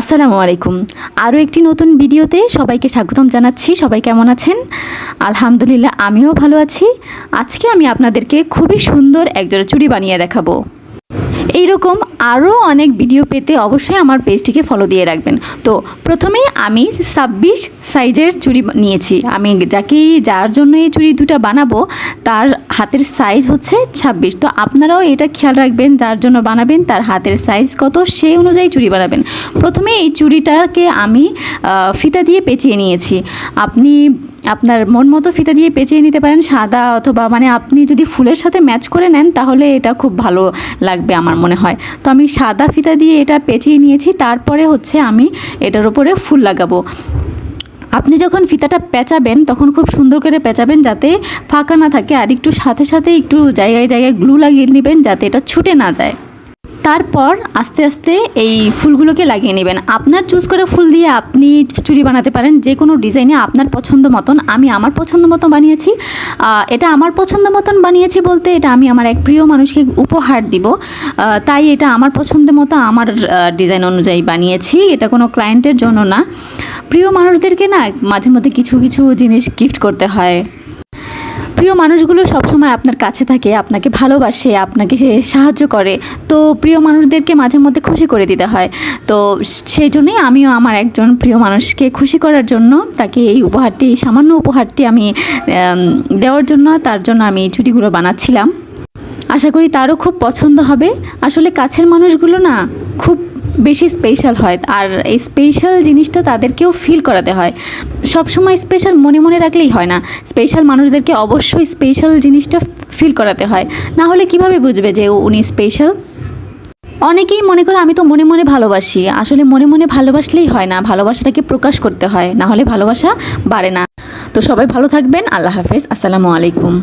আসসালামু আলাইকুম। আরও একটি নতুন ভিডিওতে সবাইকে স্বাগতম জানাচ্ছি। সবাই কেমন আছেন? আলহামদুলিল্লাহ, আমিও ভালো আছি। আজকে আমি আপনাদেরকে খুবই সুন্দর একজোড়া চুড়ি বানিয়ে দেখাবো। এইরকম আরও অনেক ভিডিও পেতে অবশ্যই আমার পেজটিকে ফলো দিয়ে রাখবেন। তো প্রথমেই আমি ছাব্বিশ সাইজের চুড়ি নিয়েছি। আমি যাকে যার জন্য এই চুড়ি দুটো বানাবো, তার হাতের সাইজ হচ্ছে ছাব্বিশ। তো আপনারাও এটা খেয়াল রাখবেন, যার জন্য বানাবেন, তার হাতের সাইজ কত, সেই অনুযায়ী চুড়ি বানাবেন। প্রথমে এই চুড়িটাকে আমি ফিতা দিয়ে পেঁচিয়ে নিয়েছি। আপনি আপনার মন মতো ফিতা দিয়ে পেঁচিয়ে নিতে পারেন সাদা অথবা মানে আপনি যদি ফুলের সাথে ম্যাচ করে নেন, তাহলে এটা খুব ভালো লাগবে আমার মনে হয়। তো আমি সাদা ফিতা দিয়ে এটা পেঁচিয়ে নিয়েছি, তারপরে হচ্ছে আমি এটার উপরে ফুল লাগাবো। আপনি যখন ফিতাটা পেঁচাবেন, তখন খুব সুন্দর করে পেঁচাবেন যাতে ফাঁকা না থাকে, আর একটু সাথে সাথে একটু জায়গায় জায়গায় গ্লু লাগিয়ে নেবেন যাতে এটা ছুটে না যায়। তারপর আস্তে আস্তে এই ফুলগুলোকে লাগিয়ে নেবেন। আপনার চুজ করে ফুল দিয়ে আপনি চুড়ি বানাতে পারেন, যে কোনো ডিজাইনে আপনার পছন্দ মতন। আমি আমার পছন্দ মতো বানিয়েছি। এটা আমার পছন্দ মতন বানিয়েছি বলতে এটা আমি আমার এক প্রিয় মানুষকে উপহার দিব। তাই এটা আমার পছন্দ মতো আমার ডিজাইন অনুযায়ী বানিয়েছি। এটা কোনো ক্লায়েন্টের জন্য না। প্রিয় মানুষদেরকে না মাঝে মধ্যে কিছু কিছু জিনিস গিফট করতে হয়। প্রিয় মানুষগুলো সবসময় আপনার কাছে থাকে, আপনাকে ভালোবাসে, আপনাকে সে সাহায্য করে। তো প্রিয় মানুষদেরকে মাঝে মধ্যে খুশি করে দিতে হয়। তো সেই জন্যই আমিও আমার একজন প্রিয় মানুষকে খুশি করার জন্য তাকে এই উপহারটি, সামান্য উপহারটি আমি দেওয়ার জন্য, তার জন্য আমি এই ছুটিগুলো বানাচ্ছিলাম। আশা করি তারও খুব পছন্দ হবে। আসলে কাছের মানুষগুলো না বেশি স্পেশাল হয়। আর এই স্পেশাল জিনিসটা তাদেরকেও ফিল করাতে হয়। সব সময় স্পেশাল মনে মনে রাখলেই হয় না। স্পেশাল মানুষদেরকে অবশ্যই স্পেশাল জিনিসটা ফিল করাতে হয়। না হলে কীভাবে বুঝবে যে উনি স্পেশাল অনেকেই মনে করে আমি তো মনে মনে ভালোবাসি। আসলে মনে মনে ভালোবাসলেই হয় না। ভালোবাসাটাকে প্রকাশ করতে হয়। না হলে ভালোবাসা বাড়ে না। তো সবাই ভালো থাকবেন। আল্লাহ হাফেজ। আসসালামু আলাইকুম।